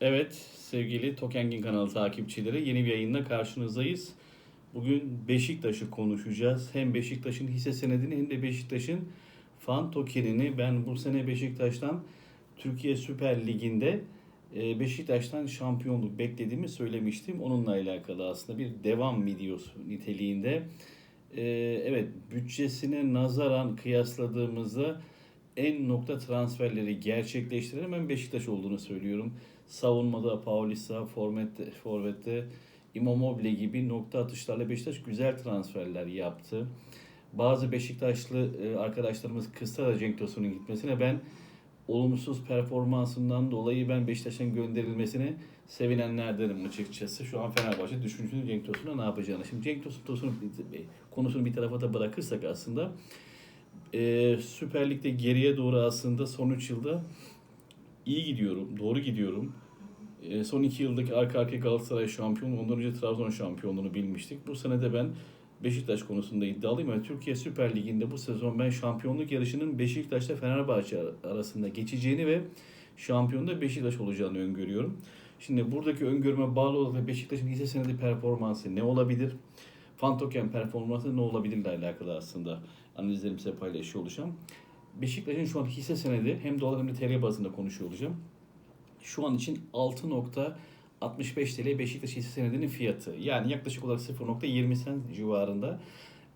Evet sevgili Tokengin kanalı takipçileri yeni bir yayında karşınızdayız. Bugün Beşiktaş'ı konuşacağız. Hem Beşiktaş'ın hisse senedini hem de Beşiktaş'ın fan tokenini. Ben bu sene Beşiktaş'tan Türkiye Süper Ligi'nde e, Beşiktaş'tan şampiyonluk beklediğimi söylemiştim. Onunla alakalı aslında bir devam videosu niteliğinde. E, Evet bütçesine nazaran kıyasladığımızda en nokta transferleri gerçekleştiren ben Beşiktaş olduğunu söylüyorum. Savunmada Paulista, Forvet'te, Forvet'te Immobile gibi nokta atışlarla Beşiktaş güzel transferler yaptı. Bazı Beşiktaşlı e, arkadaşlarımız kısa Cenk Tosun'un gitmesine ben olumsuz performansından dolayı ben Beşiktaş'ın gönderilmesine sevinenlerdenim açıkçası. Şu an Fenerbahçe düşüncünün Cenk Tosun'a ne yapacağını. Şimdi Cenk Tosun, Tosun konusunu bir tarafa da bırakırsak aslında e, Süper Lig'de geriye doğru aslında son 3 yılda iyi gidiyorum, doğru gidiyorum. E, son 2 yıldaki arka arkaya Galatasaray şampiyonu, ondan önce Trabzon şampiyonluğunu bilmiştik. Bu sene de ben Beşiktaş konusunda iddialıyım. Yani Türkiye Süper Ligi'nde bu sezon ben şampiyonluk yarışının Beşiktaş'la Fenerbahçe arasında geçeceğini ve şampiyonda Beşiktaş olacağını öngörüyorum. Şimdi buradaki öngörüme bağlı olarak Beşiktaş'ın hisse senedi performansı ne olabilir? Fantoken performansı ne olabilir ile alakalı aslında analizlerimi size paylaşıyor olacağım. Beşiktaş'ın şu an hisse senedi hem dolar hem de TL bazında konuşuyor olacağım. Şu an için 6.65 TL Beşiktaş hisse senedinin fiyatı. Yani yaklaşık olarak 0.20 sent civarında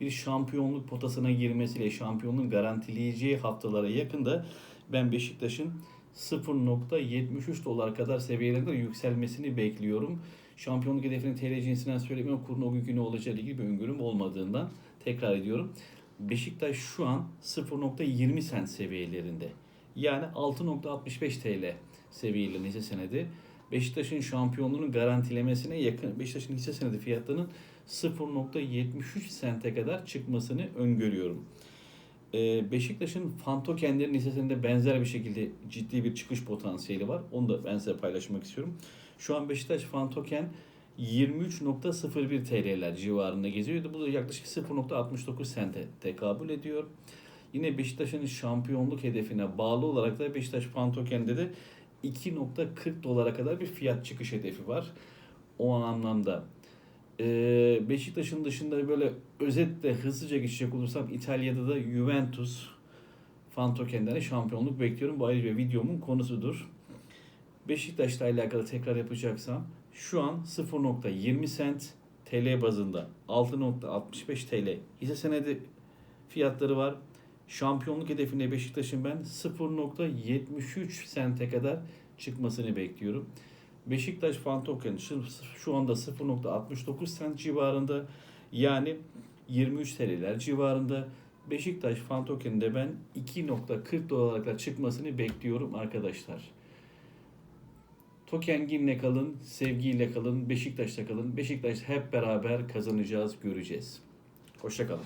bir şampiyonluk potasına girmesiyle şampiyonluğun garantileyeceği haftalara yakında ben Beşiktaş'ın 0.73 dolar kadar seviyelerinde yükselmesini bekliyorum. Şampiyonluk hedefini TL cinsinden söylemiyorum. Kurun o günkü ne olacağı ilgili bir öngörüm olmadığından tekrar ediyorum. Beşiktaş şu an 0.20 sent seviyelerinde. Yani 6.65 TL seviyelerinde hisse senedi. Beşiktaş'ın şampiyonluğunu garantilemesine yakın Beşiktaş'ın hisse senedi fiyatlarının 0.73 sente kadar çıkmasını öngörüyorum. Ee, Beşiktaş'ın fan tokenlerin hissesinde benzer bir şekilde ciddi bir çıkış potansiyeli var. Onu da ben size paylaşmak istiyorum. Şu an Beşiktaş fan token 23.01 TL'ler civarında geziyordu. Bu da yaklaşık 0.69 sente tekabül ediyor. Yine Beşiktaş'ın şampiyonluk hedefine bağlı olarak da Beşiktaş fan token'de de 2.40 dolara kadar bir fiyat çıkış hedefi var. O anlamda ee, Beşiktaş'ın dışında böyle özetle hızlıca geçecek olursam İtalya'da da Juventus fan tokenlerine şampiyonluk bekliyorum. Bu ayrıca videomun konusudur. Beşiktaş'la alakalı tekrar yapacaksam şu an 0.20 sent TL bazında 6.65 TL hisse senedi fiyatları var. Şampiyonluk hedefinde Beşiktaş'ın ben 0.73 sente kadar çıkmasını bekliyorum. Beşiktaş fan token şu, anda 0.69 sent civarında yani 23 TL'ler civarında. Beşiktaş fan tokeninde ben 2.40 dolarlıkla çıkmasını bekliyorum arkadaşlar. Tokenginle kalın, sevgiyle kalın, Beşiktaş'ta kalın. Beşiktaş hep beraber kazanacağız, göreceğiz. Hoşçakalın.